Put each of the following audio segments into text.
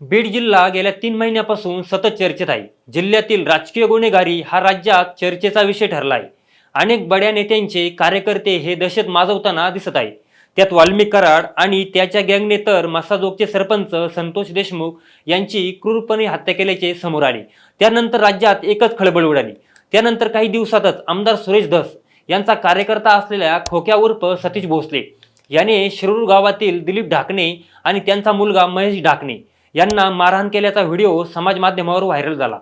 बीड जिल्हा गेल्या तीन महिन्यापासून सतत चर्चेत आहे. जिल्ह्यातील राजकीय गुन्हेगारी हा राज्यात चर्चेचा विषय ठरला आहे अनेक बड्या नेत्यांचे कार्यकर्ते हे दहशत माजवताना दिसत आहे त्यात वाल्मिक कराड आणि त्याच्या गँगने तर मसाजोगचे सरपंच संतोष देशमुख यांची क्रूरपणे हत्या केल्याचे समोर आले. त्यानंतर राज्यात एकच खळबळ उडाली. त्यानंतर काही दिवसातच आमदार सुरेश धस यांचा कार्यकर्ता असलेल्या खोक्या उर्फ सतीश भोसले याने शिरूर गावातील दिलीप ढाकणे आणि त्यांचा मुलगा महेश ढाकणे यांना मारहाण केल्याचा व्हिडिओ समाज माध्यमावर व्हायरल झाला.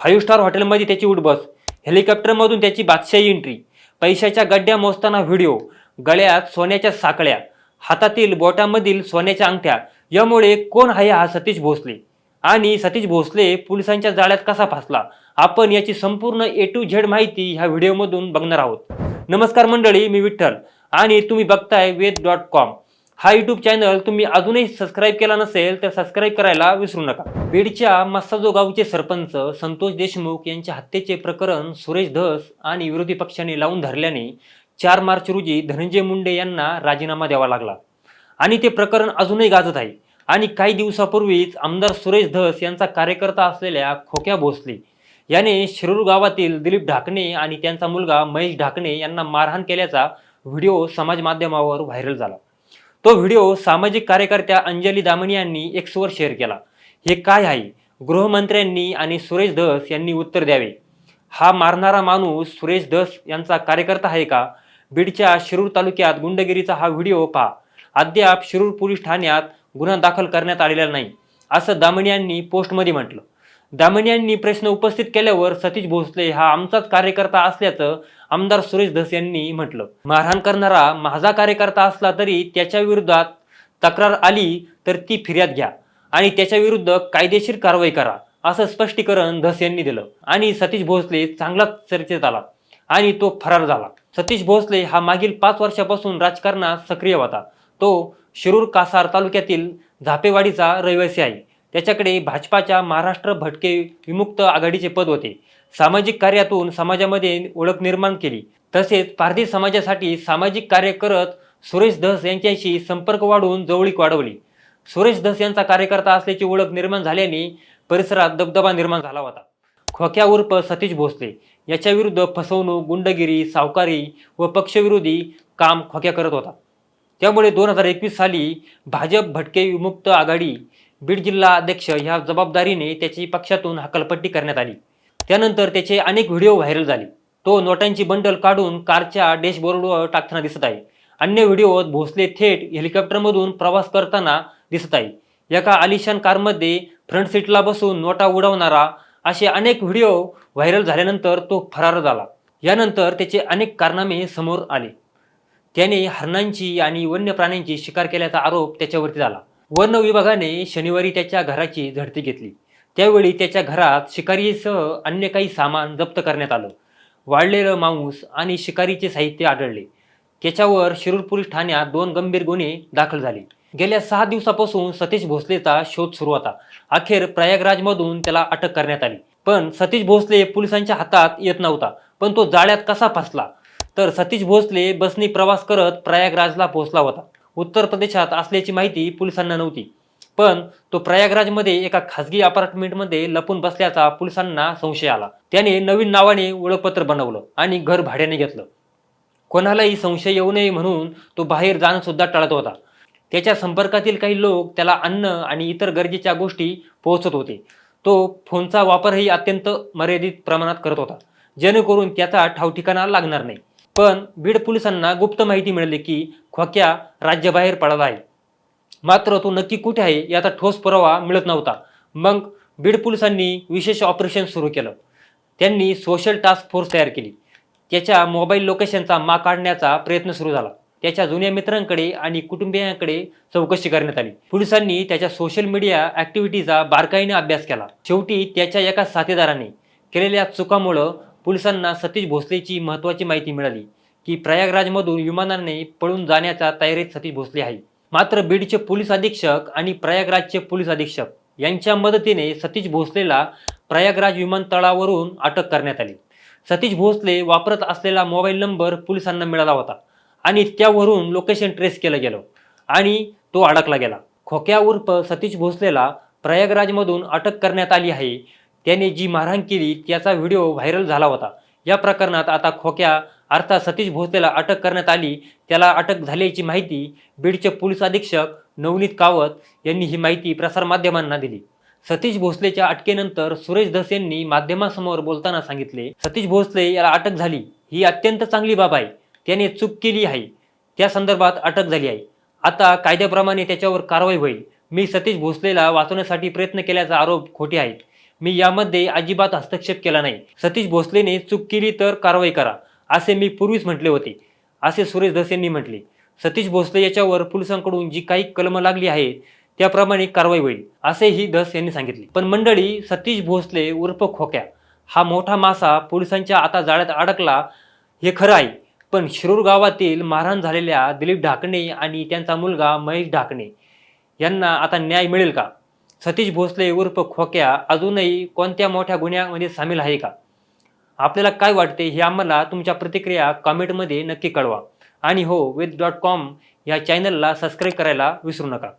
फाईव्ह स्टार हॉटेलमध्ये त्याची उठबस हेलिकॉप्टरमधून त्याची बादशाही एंट्री पैशाच्या गड्ड्या मोजताना व्हिडिओ गळ्यात सोन्याच्या साकळ्या हातातील बोटामधील सोन्याच्या अंगठ्या यामुळे कोण आहे हा सतीश भोसले? आणि सतीश भोसले पोलिसांच्या जाळ्यात कसा फासला? आपण याची संपूर्ण ए टू झेड माहिती ह्या व्हिडिओमधून बघणार आहोत. नमस्कार मंडळी मी विठ्ठल आणि तुम्ही बघताय वेद डॉट कॉम. हा युट्यूब चॅनल तुम्ही अजूनही सबस्क्राईब केला नसेल तर सबस्क्राईब करायला विसरू नका. बीडच्या मस्साजो गावचे सरपंच संतोष देशमुख यांच्या हत्येचे प्रकरण सुरेश धस आणि विरोधी पक्षाने लावून धरल्याने चार मार्च रोजी धनंजय मुंडे यांना राजीनामा द्यावा लागला. आणि ते प्रकरण अजूनही गाजत आहे. आणि काही दिवसापूर्वीच आमदार सुरेश धस यांचा कार्यकर्ता असलेल्या खोक्या भोसले याने शिरूर गावातील दिलीप ढाकणे आणि त्यांचा मुलगा महेश ढाकणे यांना मारहाण केल्याचा व्हिडिओ समाज माध्यमावर व्हायरल झाला. तो व्हिडिओ सामाजिक कार्यकर्त्या अंजली दामणी यांनी एक्सवर शेअर केला. हे काय आहे? गृहमंत्र्यांनी आणि सुरेश धस यांनी उत्तर द्यावे. हा मारणारा माणूस सुरेश धस यांचा कार्यकर्ता आहे का? बीडच्या शिरूर तालुक्यात गुंडगिरीचा हा व्हिडिओ पहा. अद्याप शिरूर पोलीस ठाण्यात गुन्हा दाखल करण्यात आलेला नाही असं दामणी यांनी पोस्टमध्ये म्हटलं. दामणी यांनी प्रश्न उपस्थित केल्यावर सतीश भोसले हा आमचाच कार्यकर्ता असल्याचं आमदार सुरेश धस यांनी म्हटलं. मारहाण करणारा माझा कार्यकर्ता असला तरी त्याच्या विरोधात तक्रार आली तर ती फिर्याद घ्या आणि त्याच्या विरुद्ध कायदेशीर कारवाई करा असं स्पष्टीकरण धस यांनी दिलं आणि सतीश भोसले चांगलाच चर्चेत आला आणि तो फरार झाला. सतीश भोसले हा मागील पाच वर्षापासून राजकारणात सक्रिय होता. तो शिरूर कासार तालुक्यातील झापेवाडीचा रहिवासी आहे. त्याच्याकडे भाजपाच्या महाराष्ट्र भटके विमुक्त आघाडीचे पद होते. सामाजिक कार्यातून समाजामध्ये ओळख निर्माण केली. तसेच पारधी समाजासाठी सामाजिक कार्य करत सुरेश धस यांच्याशी संपर्क वाढवून जवळीक वाढवली. सुरेश धस यांचा कार्यकर्ता असल्याची ओळख निर्माण झाल्याने परिसरात दबदबा निर्माण झाला होता. खोक्या उर्फ सतीश भोसले याच्या विरुद्ध फसवणूक गुंडगिरी सावकारी व पक्षविरोधी काम खोक्या करत होता. त्यामुळे दोन हजार एकवीस साली भाजप भटके विमुक्त आघाडी बीड जिल्हा अध्यक्ष ह्या जबाबदारीने त्याची पक्षातून हकलपट्टी करण्यात आली. त्यानंतर त्याचे अनेक व्हिडिओ व्हायरल झाले. तो नोटांची बंडल काढून कारच्या डॅशबोर्डवर टाकताना दिसत आहे. अन्य व्हिडिओत भोसले थेट हेलिकॉप्टरमधून प्रवास करताना दिसत आहे. एका आलिशान कारमध्ये फ्रंट सीटला बसून नोटा उडवणारा असे अनेक व्हिडिओ व्हायरल झाल्यानंतर तो फरार झाला. यानंतर त्याचे अनेक कारनामे समोर आले. त्याने हरणांची आणि वन्य प्राण्यांची शिकार केल्याचा आरोप त्याच्यावरती झाला. वन विभागाने शनिवारी त्याच्या घराची झडती घेतली. त्यावेळी त्याच्या घरात शिकारीसह अन्य काही सामान जप्त करण्यात आलं. वाढलेलं मांस आणि शिकारीचे साहित्य आढळले. त्याच्यावर शिरूर पोलीस ठाण्यात दोन गंभीर गुन्हे दाखल झाले. गेल्या सहा दिवसापासून सतीश भोसलेचा शोध सुरू होता. अखेर प्रयागराजमधून त्याला अटक करण्यात आली. पण सतीश भोसले पोलिसांच्या हातात येत नव्हता पण तो जाळ्यात कसा फसला? तर सतीश भोसले बसनी प्रवास करत प्रयागराजला पोहोचला होता. उत्तर प्रदेशात असल्याची माहिती पोलिसांना नव्हती. पण तो प्रयागराजमध्ये एका खासगी अपार्टमेंटमध्ये लपून बसल्याचा पोलिसांना संशय आला. त्याने नवीन नावाने ओळखपत्र बनवलं आणि घर भाड्याने घेतलं. कोणालाही संशय येऊ नये म्हणून तो बाहेर जाणं सुद्धा टाळत होता. त्याच्या संपर्कातील काही लोक त्याला अन्न आणि इतर गरजेच्या गोष्टी पोहोचत होते. तो फोनचा वापरही अत्यंत मर्यादित प्रमाणात करत होता. जेणेकरून त्याचा ठावठिकाणा लागणार नाही. पण बीड पोलिसांना गुप्त माहिती मिळाली की खोक्या राज्याबाहेर पडला आहे. मात्र तो नक्की कुठे आहे याचा ठोस पुरावा मिळत नव्हता. मग बीड पोलिसांनी विशेष ऑपरेशन सुरू केलं. त्यांनी सोशल टास्क फोर्स तयार केली. त्याच्या मोबाईल लोकेशनचा मा काढण्याचा प्रयत्न सुरू झाला. त्याच्या जुन्या मित्रांकडे आणि कुटुंबियांकडे चौकशी करण्यात आली. पोलिसांनी त्याच्या सोशल मीडिया ॲक्टिव्हिटीचा बारकाईने अभ्यास केला. शेवटी त्याच्या एका साथीदाराने केलेल्या चुकामुळं पोलिसांना सतीश भोसलेची महत्त्वाची माहिती मिळाली की प्रयागराजमधून विमानाने पळून जाण्याच्या तयारीत सतीश भोसले आहे. मात्र बीडचे पोलीस अधीक्षक आणि प्रयागराजचे पोलीस अधीक्षक यांच्या मदतीने सतीश भोसलेला प्रयागराज विमानतळावरून अटक करण्यात आली. सतीश भोसले वापरत असलेला मोबाईल नंबर पोलिसांना मिळाला होता आणि त्यावरून लोकेशन ट्रेस केलं गेलं आणि तो अडकला गेला. खोक्या उर्फ सतीश भोसलेला प्रयागराजमधून अटक करण्यात आली आहे त्याने जी मारहाण केली त्याचा व्हिडिओ व्हायरल झाला होता. या प्रकरणात आता खोक्या अर्थात सतीश भोसलेला अटक करण्यात आली. त्याला अटक झाल्याची माहिती बीडचे पोलीस अधीक्षक नवनीत कावत यांनी ही माहिती प्रसारमाध्यमांना दिली. सतीश भोसलेच्या अटकेनंतर सुरेश धस यांनी माध्यमांसमोर बोलताना सांगितले सतीश भोसले याला अटक झाली. ही अत्यंत चांगली बाब आहे. त्याने चूक केली आहे. त्या संदर्भात अटक झाली आहे. आता कायद्याप्रमाणे त्याच्यावर कारवाई होईल. मी सतीश भोसलेला वाचवण्यासाठी प्रयत्न केल्याचा आरोप खोटे आहेत. मी यामध्ये अजिबात हस्तक्षेप केला नाही. सतीश भोसलेने चूक केली तर कारवाई करा असे मी पूर्वीच म्हटले होते असे सुरेश धस यांनी म्हटले. सतीश भोसले याच्यावर पोलिसांकडून जी काही कलमं लागली आहे त्याप्रमाणे कारवाई होईल असेही धस यांनी सांगितले. पण मंडळी सतीश भोसले उर्फ खोक्या हा मोठा मासा पोलिसांच्या आता जाळ्यात अडकला हे खरं आहे. पण शिरूर गावातील मारहाण झालेल्या दिलीप ढाकणे आणि त्यांचा मुलगा महेश ढाकणे यांना आता न्याय मिळेल का? सतीश भोसले उर्फ खोक्या अजूनही कोणत्या मोठ्या गुन्ह्यामध्ये सामील आहे का? आपल्याला काय वाटते हे आम्हाला तुमच्या प्रतिक्रिया कॉमेंटमध्ये नक्की कळवा. आणि हो विथ डॉट कॉम या चॅनलला सबस्क्राईब करायला विसरू नका.